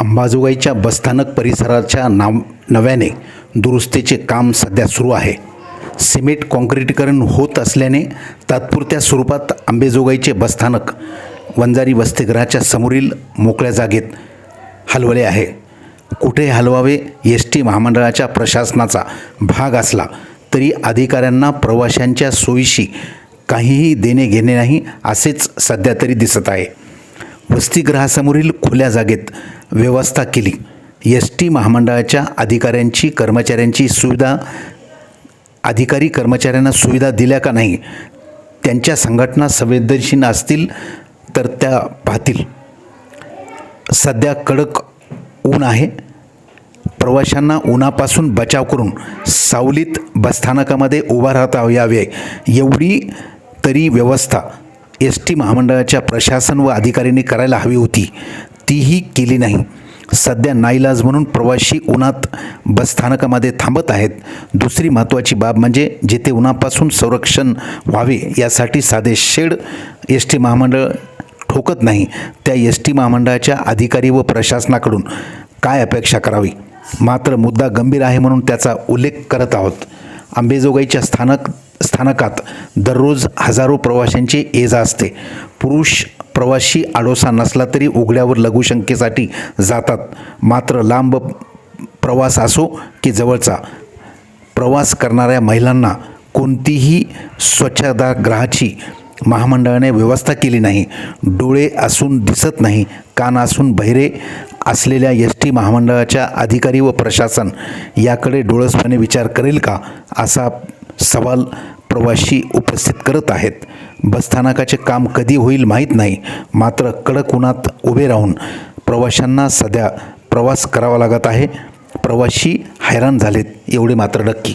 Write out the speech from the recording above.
अंबाजोगाईच्या बसस्थानक परिसराच्या नाव नव्याने दुरुस्तीचे काम सध्या सुरू आहे. सिमेंट काँक्रीटीकरण होत असल्याने तात्पुरत्या स्वरूपात आंबेजोगाईचे बसस्थानक वंजारी वसतिगृहाच्या समोरील मोकळ्या जागेत हलवले आहे. कुठे हलवावे एस टी महामंडळाच्या प्रशासनाचा भाग असला तरी अधिकाऱ्यांना प्रवाशांच्या सोयीशी काहीही देणे घेणे नाही असेच सध्या तरी दिसत आहे. वसतिगृहासमोरील खुल्या जागेत व्यवस्था केली. एस टी महामंडळाच्या अधिकाऱ्यांची कर्मचाऱ्यांची सुविधा अधिकारी कर्मचाऱ्यांना सुविधा दिल्या का नाही त्यांच्या संघटना संवेदनशील असतील तर त्या पाहतील. सध्या कडक ऊन आहे. प्रवाशांना उन्हापासून बचाव करून सावलीत बसस्थानकामध्ये उभा राहता यावे. एवढी तरी व्यवस्था एस टी महामंडळाच्या प्रशासन व अधिकाऱ्यांनी करायला हवी होती. तीही केली नाही. सध्या नाईलाज म्हणून प्रवासी उन्हात बसस्थानकामध्ये थांबत आहेत. दुसरी महत्त्वाची बाब म्हणजे जिथे उन्हापासून संरक्षण व्हावे यासाठी साधे शेड एस टी महामंडळ ठोकत नाही. त्या एस टी महामंडळाच्या अधिकारी व प्रशासनाकडून काय अपेक्षा करावी? मात्र मुद्दा गंभीर आहे म्हणून त्याचा उल्लेख करत आहोत. आंबेजोगाईच्या स्थानक स्थानकात दररोज हजारो प्रवाशांची ये जा असते. पुरुष प्रवासी आडोसा नसला तरी उघड्यावर लघुशंकेसाठी जातात. मात्र लांब प्रवास असो की जवळचा प्रवास करणाऱ्या महिलांना कोणतीही स्वच्छतागृहाची महामंडळाने व्यवस्था केली नाही. डोळे असून दिसत नाही कान असून बहिरे असलेल्या एस टी महामंडळाच्या अधिकारी व प्रशासन याकडे डोळसपणे विचार करेल का? असा सवाल प्रवाशी उपस्थित करत आहेत. बसस्थानकाचे काम कधी होईल माहीत नाही. मात्र कडक उन्हात उभे राहून प्रवाशांना सध्या प्रवास करावा लागत आहे. प्रवाशी हैराण झालेत एवढे मात्र नक्की.